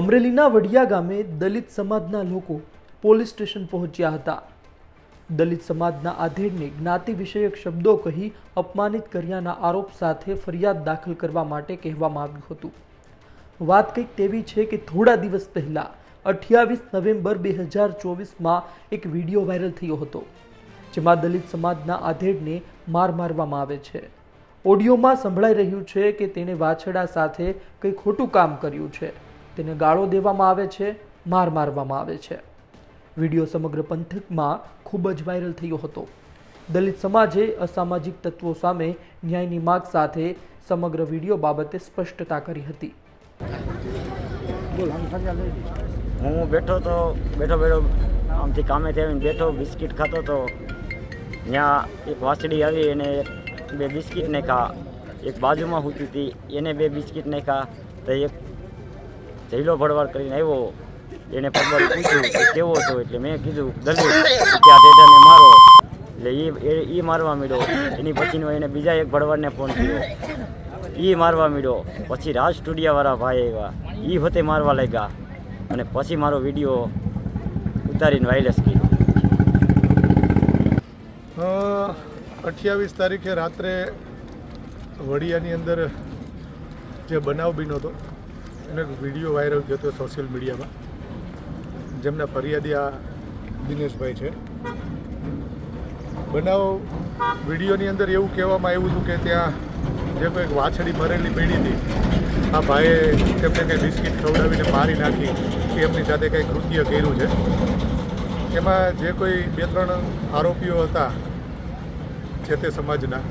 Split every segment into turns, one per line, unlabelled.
અમરેલીના વડિયા ગામે દલિત સમાજના લોકો પોલીસ સ્ટેશન પહોંચ્યા હતા. દલિત સમાજના આધેડને જ્ઞાતિ વિષયક શબ્દો કહી અપમાનિત કર્યાના આરોપ સાથે ફરિયાદ દાખલ કરવા માટે કહેવામાં આવ્યું હતું. વાત કંઈક તેવી છે કે થોડા દિવસ પહેલા, અઠ્યાવીસ નવેમ્બર બે હજાર ચોવીસમાં એક વીડિયો વાયરલ થયો હતો. જેમાં દલિત સમાજના આધેડને માર મારવામાં આવે છે. ઓડિયોમાં સંભળાઈ રહ્યું છે કે તેણે વાછડા સાથે કંઈ ખોટું કામ કર્યું છે. તેને ગાળો દેવામાં આવે છે, માર મારવામાં આવે છે. વીડિયો સમગ્ર પંથકમાં ખૂબ જ વાયરલ થયો હતો. દલિત સમાજે અસામાજિક તત્વો સામે ન્યાયની માગ સાથે સમગ્ર વીડિયો બાબતે સ્પષ્ટતા કરી હતી.
હું બેઠો તો બેઠો બેઠો આમથી કામેથી આવીને બેઠો, બિસ્કિટ ખાતો તો ત્યાં એક વાછડી આવી એને બે બિસ્કિટ નાખ્યા. એક બાજુમાં સૂતી હતી, એને બે બિસ્કિટ નાખ્યા. તો એક જૈલો ભડવાડ કરીને આવ્યો. એને પગલ પૂછ્યું કે કેવો છો? એટલે મેં કીધું, દલિત કે આ ડેટાને મારો? એટલે એ એ મારવા મળ્યો એની પછીનો એને બીજા એક ભડવાડને ફોન કર્યો. એ મારવા મળ્યો પછી રાજ સ્ટુડિયાવાળા ભાઈ આવ્યા. એ હોતે મારવા લાગ્યા. અને પછી મારો વીડિયો ઉતારીને વાયરસ કર્યો.
અઠ્યાવીસ તારીખે રાત્રે વડિયાની અંદર જે બનાવ બીનો હતો, એનો એક વીડિયો વાયરલ થયો હતો સોશિયલ મીડિયામાં, જેમના ફરિયાદી આ દિનેશભાઈ છે. બનાવ વિડીયોની અંદર એવું કહેવામાં આવ્યું હતું કે ત્યાં જે કોઈ વાછડી મરેલી પડી હતી, આ ભાઈએ તેમને કંઈ બિસ્કિટ ખવડાવીને મારી નાખી, કે એમની સાથે કંઈ કૃત્ય કર્યું છે. એમાં જે કોઈ બે ત્રણ આરોપીઓ હતા છે તે સમાજના.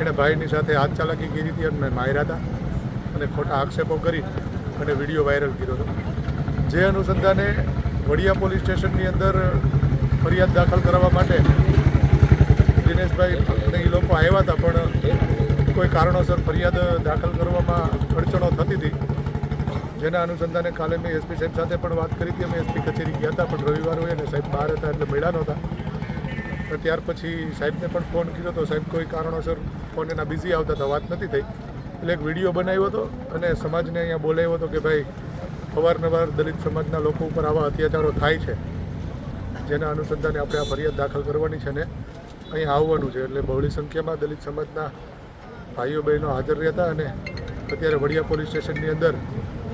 એણે ભાઈની સાથે હાથ ચાલાકી કરી હતી અને માર્યા હતા અને ખોટા આક્ષેપો કરી અને વીડિયો વાયરલ કર્યો હતો. જે અનુસંધાને વડિયા પોલીસ સ્ટેશનની અંદર ફરિયાદ દાખલ કરવા માટે દિનેશભાઈ અને એ લોકો આવ્યા હતા, પણ કોઈ કારણોસર ફરિયાદ દાખલ કરવામાં અડચણો થતી હતી. જેના અનુસંધાને કાલે મેં એસપી સાહેબ સાથે પણ વાત કરી હતી. અમે એસપી કચેરી ગયા હતા, પણ રવિવાર હોય અને સાહેબ બહાર હતા એટલે મળ્યા નહોતા. તો ત્યાર પછી સાહેબને પણ ફોન કર્યો તો સાહેબ કોઈ કારણોસર ફોન એના બિઝી આવતા હતા, વાત નથી થઈ. એટલે એક વીડિયો બનાવ્યો હતો અને સમાજને અહીંયા બોલાવ્યો હતો કે ભાઈ, અવારનવાર દલિત સમાજના લોકો ઉપર આવા અત્યાચારો થાય છે. જેના અનુસંધાને આપણે આ ફરિયાદ દાખલ કરવાની છે ને અહીંયા આવવાનું છે. એટલે બહોળી સંખ્યામાં દલિત સમાજના ભાઈઓ બહેનો હાજર રહ્યા અને અત્યારે વડિયા પોલીસ સ્ટેશનની અંદર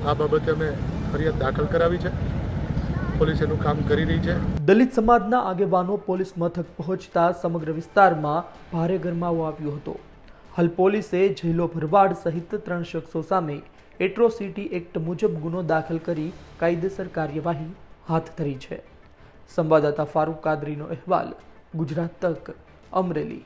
આ બાબતે અમે ફરિયાદ દાખલ કરાવી છે. પોલીસ એનું કામ કરી રહી છે.
દલિત સમાજના આગેવાનો પોલીસ મથક પહોંચતા સમગ્ર વિસ્તારમાં ભારે ગરમાવો આવ્યો હતો. હાલ પોલીસે જૈલો ભરવાડ સહિત ત્રણ શખ્સો સામે એટ્રોસિટી એક્ટ મુજબ ગુનો દાખલ કરી કાયદેસર કાર્યવાહી હાથ ધરી છે. સંવાદદાતા ફારૂક કાદરીનો અહેવાલ ગુજરાત તક, અમરેલી.